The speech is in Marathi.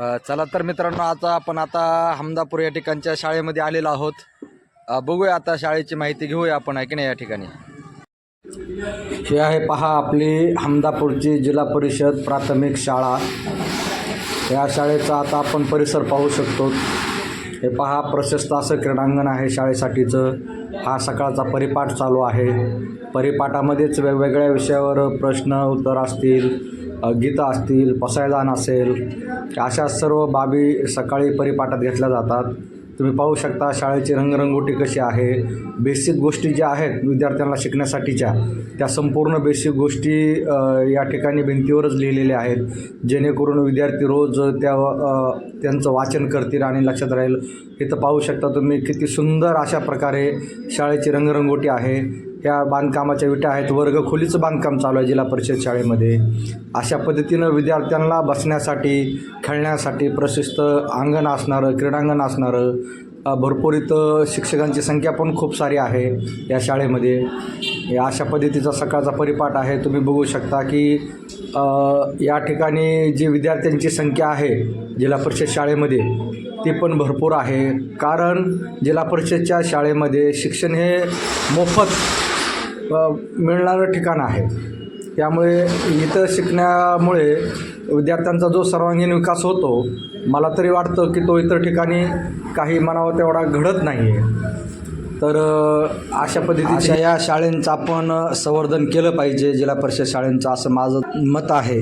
चला तर मित्रांनो आता आपण आता हमदापूर या ठिकाणच्या शाळेमध्ये आलेलो आहोत. बघूया आता शाळेची माहिती घेऊया आपण आहे की नाही या ठिकाणी? हे आहे पहा आपली हमदापूरची जिल्हा परिषद प्राथमिक शाळा. या शाळेचा आता आपण परिसर पाहू शकतो. हे पहा प्रशस्त असं क्रीडांगण आहे शाळेसाठीचं. हा सकाळचा परिपाठ चालू आहे. परिपाठामध्येच वेगवेगळ्या विषयावर प्रश्न उत्तर असतील. गीतं असतील पसायदान असेल अशा सर्व बाबी सकाळी परिपाठात घेतल्या जातात. तुम्ही पाहू शकता शाळेची रंगरंगोटी कशी आहे बेसिक गोष्टी ज्या आहेत विद्यार्थ्यांना शिकण्यासाठीच्या त्या संपूर्ण बेसिक गोष्टी या ठिकाणी भिंतीवरच लिहिलेल्या आहेत. जेणेकरून विद्यार्थी रोज त्या त्यांचं वाचन करतील आणि लक्षात राहील. इथं पाहू शकता तुम्ही किती सुंदर अशा प्रकारे शाळेची रंगरंगोटी आहे. या बांधकामाच्या विटा आहेत. वर्गखोलीचं बांधकाम चालू आहे जिल्हा परिषद शाळेमध्ये. अशा पद्धतीनं विद्यार्थ्यांना बसण्यासाठी खेळण्यासाठी प्रशस्त अंगण असणारं क्रीडांगण असणारं भरपूर इथं शिक्षकांची संख्या पण खूप सारी आहे या शाळेमध्ये. या अशा पद्धतीचा सकाळचा परिपाठ आहे. तुम्ही बघू शकता की या ठिकाणी जी विद्यार्थ्यांची संख्या आहे जिल्हा परिषद शाळेमध्ये ती पण भरपूर आहे. कारण जिल्हा परिषदच्या शाळेमध्ये शिक्षण हे मोफत मिळणारं ठिकाण आहे. त्यामुळे इथं शिकण्यामुळे विद्यार्थ्यांचा जो सर्वांगीण विकास होतो मला तरी वाटतं की तो इतर ठिकाणी काही म्हणावं तेवढा घडत नाही आहे तर अशा पद्धतीच्या या शाळेंचं आपण संवर्धन केलं पाहिजे जिल्हा परिषद शाळेंचं असं माझं मत आहे.